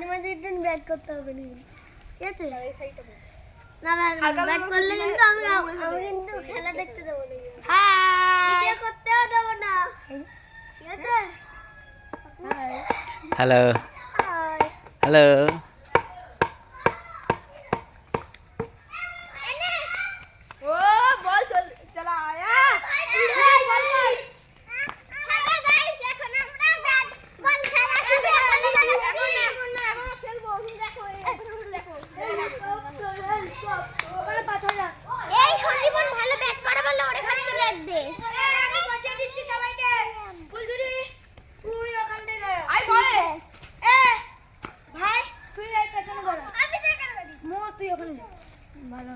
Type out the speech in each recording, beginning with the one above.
মাঝে মাঝে একটু ব্যাট করতে হবে না ঠিক আছে? না ব্যাট করলে কিন্তু আমি আমি কিন্তু খেলা দেখতে দেবো না ভিডিও করতেও দেবো না। ঠিক আছে? হ্যালো হ্যালো ও বল চল চলা আয়া হ্যালো গাইস এখন আমরা ব্যাট বল খেলা খেলব এখন এখন না এখন খেলব তুমি দেখো এখন দেখো এই সন্দীপন ভালো ব্যাট করে বলে ওরে কাছে ব্যাট দে আমি বসে দিচ্ছি সবাইকে ফুলঝুরি তুই ওখান থেকে দাঁড়া আই বলে এ ভাই তুই এই পেছনে দাঁড়া আমি দেখার বাড়ি মোর তুই ওখানে যা ভালো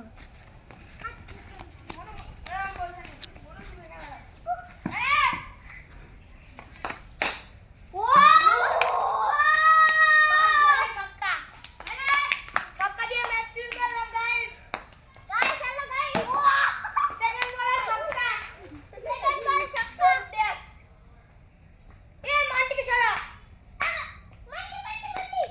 ও ছক্কা দিয়ে ম্যাচ শুরু করলাম গাইস গাইস হ্যালো গাইস ও সেকেন্ড বলে ছক্কা সেকেন্ড বল সাক্কর দেখ এ মাটিকে সরা মাটি মাটি মাটি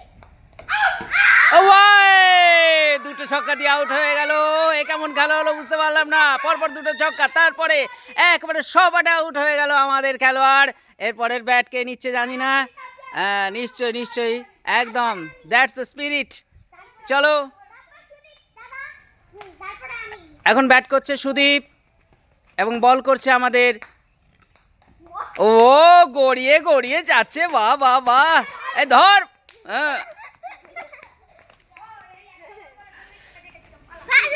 দুটো ছক্কা দিয়ে আউট হয়ে গেল। এ কেমন খেলা হলো বুঝতে পারলাম না। পরপর দুটো ছক্কা তারপরে একবারে সবাটা আউট হয়ে গেল আমাদের খেলোয়াড়। এরপরের ব্যাট কে নিচ্ছে জানি না। হ্যাঁ, নিশ্চয়ই একদম দ্যাটস দ্য স্পিরিট চলো। এখন ব্যাট করছে সুদীপ এবং বল করছে আমাদের। ও গড়িয়ে গড়িয়ে যাচ্ছে বাহ বাহ বাহ। এ ধর। হ্যাঁ।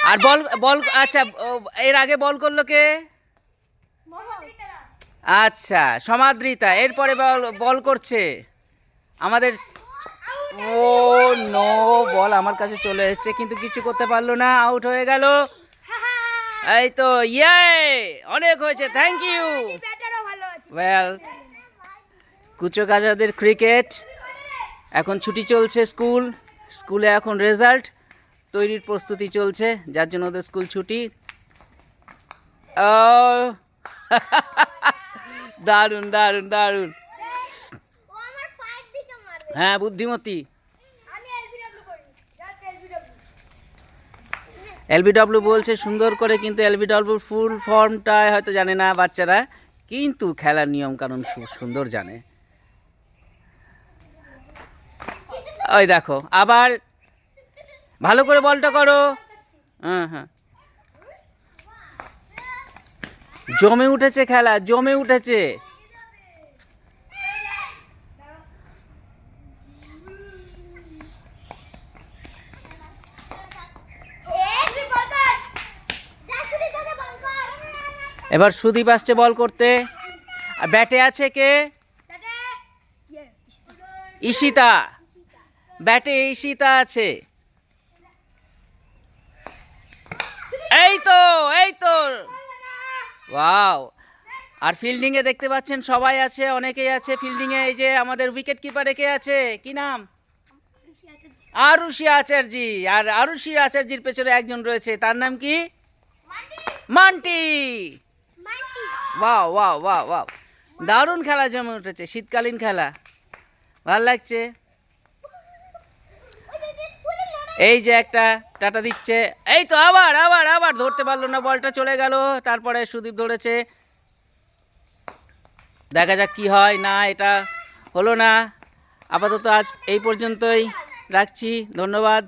আর বল বল আচ্ছা এর আগে বল করল কে? আচ্ছা সমাদ্রিতা, এরপরে বল বল করছে। আমাদের, ও, নো, বল আমার কাছে চলে এসেছে, কিন্তু কিছু করতে পারল না আউট হয়ে গেল। এই তো ইয়ে অনেক হয়েছে থ্যাংক ইউ ওয়েল কুচো গাজাদের ক্রিকেট এখন ছুটি চলছে স্কুল স্কুলে এখন রেজাল্ট তৈরির প্রস্তুতি চলছে যার জন্য ওদের স্কুল ছুটি। ও দারুণ দারুণ দারুণ। হ্যাঁ বুদ্ধিমতী। LBW LBW. এলবিডব্লিউ বলছে সুন্দর করে কিন্তু এলবিডব্লিউর ফুল ফর্মটাই হয়তো জানে না বাচ্চারা কিন্তু খেলার নিয়ম কানুন সু- সুন্দর জানে। ওই দেখো আবার ভালো করে বলটা করো। হ্যাঁ হ্যাঁ। জমে উঠেছে খেলা, জমে উঠেছে। এবার সুদীপ আসছে বল করতে। ব্যাটে আছে কে? ঈশিতা ব্যাটে ঈশিতা আছে এই তো, এই তো ওয়াও আর ফিল্ডিংয়ে দেখতে পাচ্ছেন সবাই আছে, অনেকেই আছে। ফিল্ডিংয়ে এই যে আমাদের উইকেট কিপারে কে আছে? কি নাম? আরুষি আচার্যি আর আরুষি আচার্যির পেছনে একজন রয়েছে। তার নাম কি? Manti. Wow wow wow wow দারুণ খেলা জমে উঠেছে, শীতকালীন খেলা। ভালো লাগছে? এই যে একটা টাটা দিচ্ছে। এই তো আবার আবার আবার ধরতে পারল না, বলটা চলে গেল। তারপরে সুদীপ ধরেছে। দেখা যাক কি হয়। না, এটা হলো না। আপাতত আজ এই পর্যন্তই রাখছি। ধন্যবাদ।